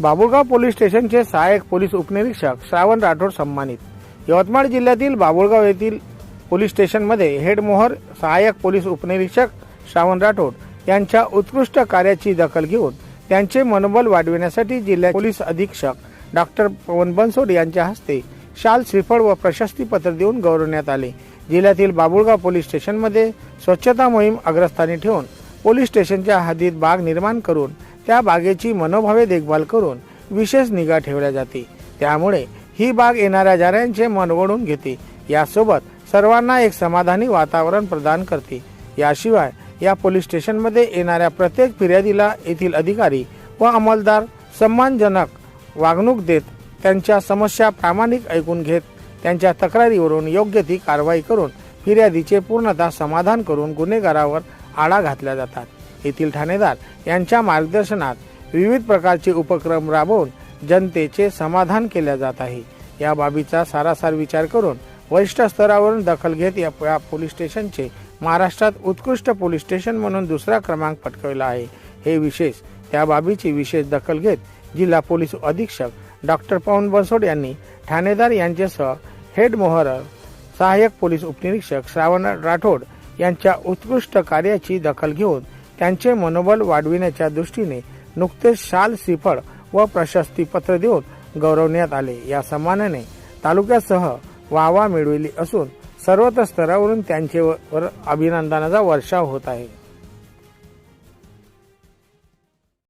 Babulgaon police स्टेशनचे सहाय्यक police उपनिरीक्षक श्रावण राठोड सन्मानित. यवतमाळ जिल्ह्यातील बाबुळगाव येथील पोलीस स्टेशनमध्ये हेडमोहर सहाय्यक पोलीस उपनिरीक्षक श्रावण राठोड यांच्या उत्कृष्ट कार्याची दखल घेऊन त्यांचे मनोबल वाढविण्यासाठी जिल्हा पोलीस अधीक्षक डॉक्टर पवन बनसोड यांच्या हस्ते शाल श्रीफळ व प्रशस्तीपत्र देऊन गौरवण्यात आले. जिल्ह्यातील बाबुळगाव पोलीस स्टेशनमध्ये स्वच्छता मोहीम अग्रस्थानी ठेवून पोलीस स्टेशनच्या हद्दीत बाग निर्माण करून त्या बागेची मनोभावे देखभाल करून विशेष निगा ठेवल्या जाते. त्यामुळे ही बाग येणाऱ्या जाऱ्यांचे मन वळून घेते. यासोबत सर्वांना एक समाधानी वातावरण प्रदान करते. याशिवाय या पोलीस स्टेशनमध्ये येणाऱ्या प्रत्येक फिर्यादीला येथील अधिकारी व अंमलदार सन्मानजनक वागणूक देत त्यांच्या समस्या प्रामाणिक ऐकून घेत त्यांच्या तक्रारीवरून योग्य ती कारवाई करून फिर्यादीचे पूर्णतः समाधान करून गुन्हेगारावर आळा घातल्या जातात. येथील ठाणेदार यांच्या मार्गदर्शनात विविध प्रकारचे उपक्रम राबवून जनतेचे समाधान केले जात आहे. या बाबीचा सारासार विचार करून वरिष्ठ स्तरावरून दखल घेत या पोलीस स्टेशनचे महाराष्ट्रात उत्कृष्ट पोलीस स्टेशन म्हणून दुसरा क्रमांक पटकविला आहे. हे विशेष त्या बाबीची विशेष दखल घेत जिल्हा पोलीस अधीक्षक डॉक्टर पवन बनसोड यांनी ठाणेदार यांच्यासह हेड मोहर सहाय्यक पोलीस उपनिरीक्षक श्रावण राठोड यांच्या उत्कृष्ट कार्याची दखल घेऊन त्यांचे मनोबल वाढविण्याच्या दृष्टीने नुकतेच शाल श्रीफळ व प्रशस्तीपत्र देऊन गौरवण्यात आले. या सन्मानाने तालुक्यासह वावा मिळविली असून सर्वत्र स्तरावरून त्यांचे अभिनंदनाचा वर्षाव होत आहे.